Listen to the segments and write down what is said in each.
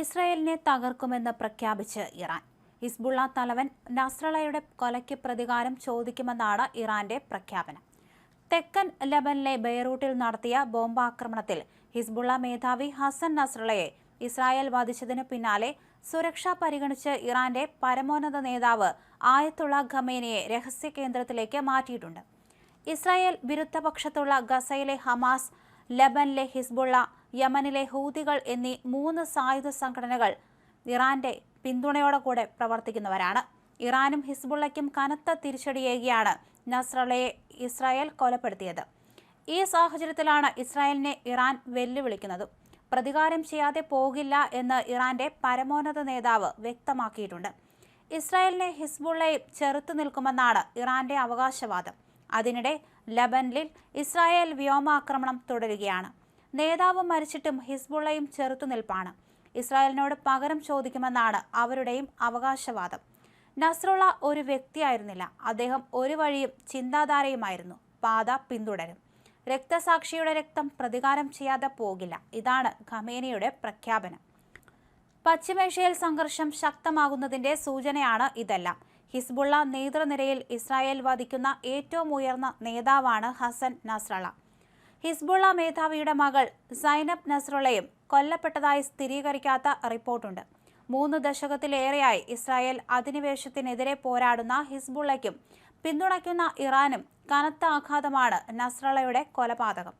ഇസ്രായേലിനെ തകർക്കുമെന്ന് പ്രഖ്യാപിച്ച് Iran. Hezbollah തലവൻ നസ്രളയുടെ കൊലയ്ക്ക് പ്രതികാരം ചോദിക്കുമെന്നാണ് ഇറാന്റെ പ്രഖ്യാപനം. തെക്കൻ ലബനിലെ ബെയ്റൂട്ടിൽ നടത്തിയ ബോംബാക്രമണത്തിൽ ഹിസ്ബുള്ള മേധാവി ഹസൻ നസ്രളയെ ഇസ്രായേൽ വധിച്ചതിനു പിന്നാലെ സുരക്ഷ പരിഗണിച്ച് ഇറാന്റെ പരമോന്നത നേതാവ് ആയത്തുള്ള ഖമേനിയെ രഹസ്യ കേന്ദ്രത്തിലേക്ക് മാറ്റിയിട്ടുണ്ട്. ഇസ്രായേൽ വിരുദ്ധപക്ഷത്തുള്ള ഗസയിലെ ഹമാസ് ലബനിലെ ഹിസ്ബുള്ള യമനിലെ ഹൂതികൾ എന്നീ മൂന്ന് സായുധ സംഘടനകൾ ഇറാന്റെ പിന്തുണയോടെ കൂടെ പ്രവർത്തിക്കുന്നവരാണ്. ഇറാനും ഹിസ്ബുള്ളയ്ക്കും കനത്ത തിരിച്ചടിയേകിയാണ് നസ്രളയെ ഇസ്രായേൽ കൊലപ്പെടുത്തിയത്. ഈ സാഹചര്യത്തിലാണ് ഇസ്രായേലിനെ ഇറാൻ വെല്ലുവിളിക്കുന്നത്. പ്രതികാരം ചെയ്യാതെ പോകില്ല എന്ന് ഇറാന്റെ പരമോന്നത നേതാവ് വ്യക്തമാക്കിയിട്ടുണ്ട്. ഇസ്രായേലിനെ ഹിസ്ബുള്ളയും ചെറുത്തു നിൽക്കുമെന്നാണ് ഇറാന്റെ അവകാശവാദം. അതിനിടെ ലബനിൽ ഇസ്രായേൽ വ്യോമാക്രമണം തുടരുകയാണ്. നേതാവ് മരിച്ചിട്ടും ഹിസ്ബുള്ളയും ചെറുത്തുനിൽപ്പാണ് ഇസ്രായേലിനോട് പകരം ചോദിക്കുമെന്നാണ് അവരുടെയും അവകാശവാദം. നസ്രുള്ള ഒരു വ്യക്തിയായിരുന്നില്ല. അദ്ദേഹം ഒരു വഴിയും ചിന്താധാരയുമായിരുന്നു. പാത പിന്തുടരും. രക്തസാക്ഷിയുടെ രക്തം പ്രതികാരം ചെയ്യാതെ പോകില്ല. ഇതാണ് ഖമേനിയുടെ പ്രഖ്യാപനം. പശ്ചിമേഷ്യയിൽ സംഘർഷം ശക്തമാകുന്നതിന്റെ സൂചനയാണ് ഇതെല്ലാം. ഹിസ്ബുള്ള നേതൃനിരയിൽ ഇസ്രായേൽ വധിക്കുന്ന ഏറ്റവും ഉയർന്ന നേതാവാണ് ഹസൻ നസ്രള ഹിസ്ബുള്ള മേധാവിയുടെ മകൾ സൈനബ് നസ്രുള്ളയും കൊല്ലപ്പെട്ടതായി സ്ഥിരീകരിക്കാത്ത റിപ്പോർട്ടുണ്ട്. മൂന്ന് ദശകത്തിലേറെയായി ഇസ്രായേൽ അധിനിവേശത്തിനെതിരെ പോരാടുന്ന ഹിസ്ബുള്ളയ്ക്കും പിന്തുണയ്ക്കുന്ന ഇറാനും കനത്ത ആഘാതമാണ് നസ്രളയുടെ കൊലപാതകം.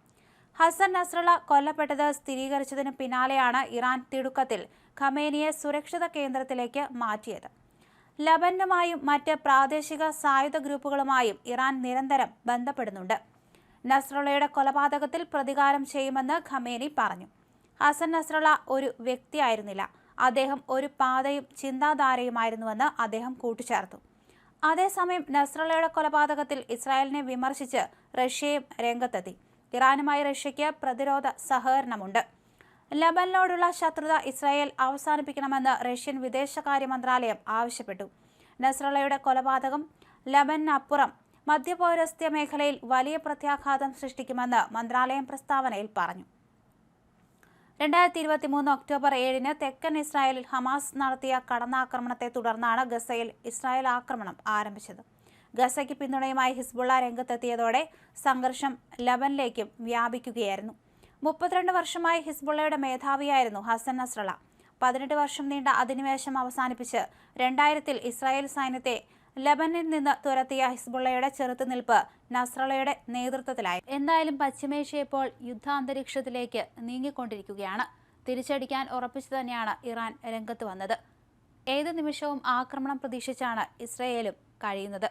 ഹസൻ നസ്രള കൊല്ലപ്പെട്ടത് സ്ഥിരീകരിച്ചതിന് പിന്നാലെയാണ് ഇറാൻ തിടുക്കത്തിൽ ഖമേനിയെ സുരക്ഷിത കേന്ദ്രത്തിലേക്ക് മാറ്റിയത്. ലബനുമായും മറ്റ് പ്രാദേശിക സായുധ ഗ്രൂപ്പുകളുമായും ഇറാൻ നിരന്തരം ബന്ധപ്പെടുന്നുണ്ട്. നസ്രളയുടെ കൊലപാതകത്തിൽ പ്രതികാരം ചെയ്യുമെന്ന് ഖമേനി പറഞ്ഞു. ഹസൻ നസ്രള ഒരു വ്യക്തിയായിരുന്നില്ല. അദ്ദേഹം ഒരു പാതയും ചിന്താധാരയുമായിരുന്നുവെന്ന് അദ്ദേഹം കൂട്ടിച്ചേർത്തു. അതേസമയം നസ്രളയുടെ കൊലപാതകത്തിൽ ഇസ്രായേലിനെ വിമർശിച്ച് റഷ്യയും രംഗത്തെത്തി. ഇറാനുമായി റഷ്യയ്ക്ക് പ്രതിരോധ സഹകരണമുണ്ട്. ലബനോടുള്ള ശത്രുത ഇസ്രായേൽ അവസാനിപ്പിക്കണമെന്ന് റഷ്യൻ വിദേശകാര്യ മന്ത്രാലയം ആവശ്യപ്പെട്ടു. നസ്രളയുടെ കൊലപാതകം ലബനപ്പുറം മധ്യപൗരസ്ത്യ മേഖലയിൽ വലിയ പ്രത്യാഘാതം സൃഷ്ടിക്കുമെന്ന് മന്ത്രാലയം പ്രസ്താവനയിൽ പറഞ്ഞു. രണ്ടായിരത്തി ഇരുപത്തി മൂന്ന് ഒക്ടോബർ ഏഴിന് തെക്കൻ ഇസ്രായേലിൽ ഹമാസ് നടത്തിയ കടന്നാക്രമണത്തെ തുടർന്നാണ് ഗസയിൽ ഇസ്രായേൽ ആക്രമണം ആരംഭിച്ചത്. ഗസയ്ക്ക് പിന്തുണയുമായി ഹിസ്ബുള്ള രംഗത്തെത്തിയതോടെ സംഘർഷം ലബനിലേക്കും വ്യാപിക്കുകയായിരുന്നു. മുപ്പത്തിരണ്ട് വർഷമായി ഹിസ്ബുള്ളയുടെ മേധാവിയായിരുന്നു ഹസൻ നസ്രള. പതിനെട്ട് വർഷം നീണ്ട അധിനിവേശം അവസാനിപ്പിച്ച് രണ്ടായിരത്തിൽ ഇസ്രായേൽ സൈന്യത്തെ ലബനിൽ നിന്ന് തുരത്തിയ ഹിസ്ബുള്ളയുടെ ചെറുത്തുനിൽപ്പ് നസ്രളയുടെ നേതൃത്വത്തിലായി. എന്തായാലും പശ്ചിമേഷ്യ ഇപ്പോൾ യുദ്ധാന്തരീക്ഷത്തിലേക്ക് നീങ്ങിക്കൊണ്ടിരിക്കുകയാണ്. തിരിച്ചടിക്കാൻ ഉറപ്പിച്ചു തന്നെയാണ് ഇറാൻ രംഗത്ത് വന്നത്. ഏത് നിമിഷവും ആക്രമണം പ്രതീക്ഷിച്ചാണ് ഇസ്രയേലും കഴിയുന്നത്.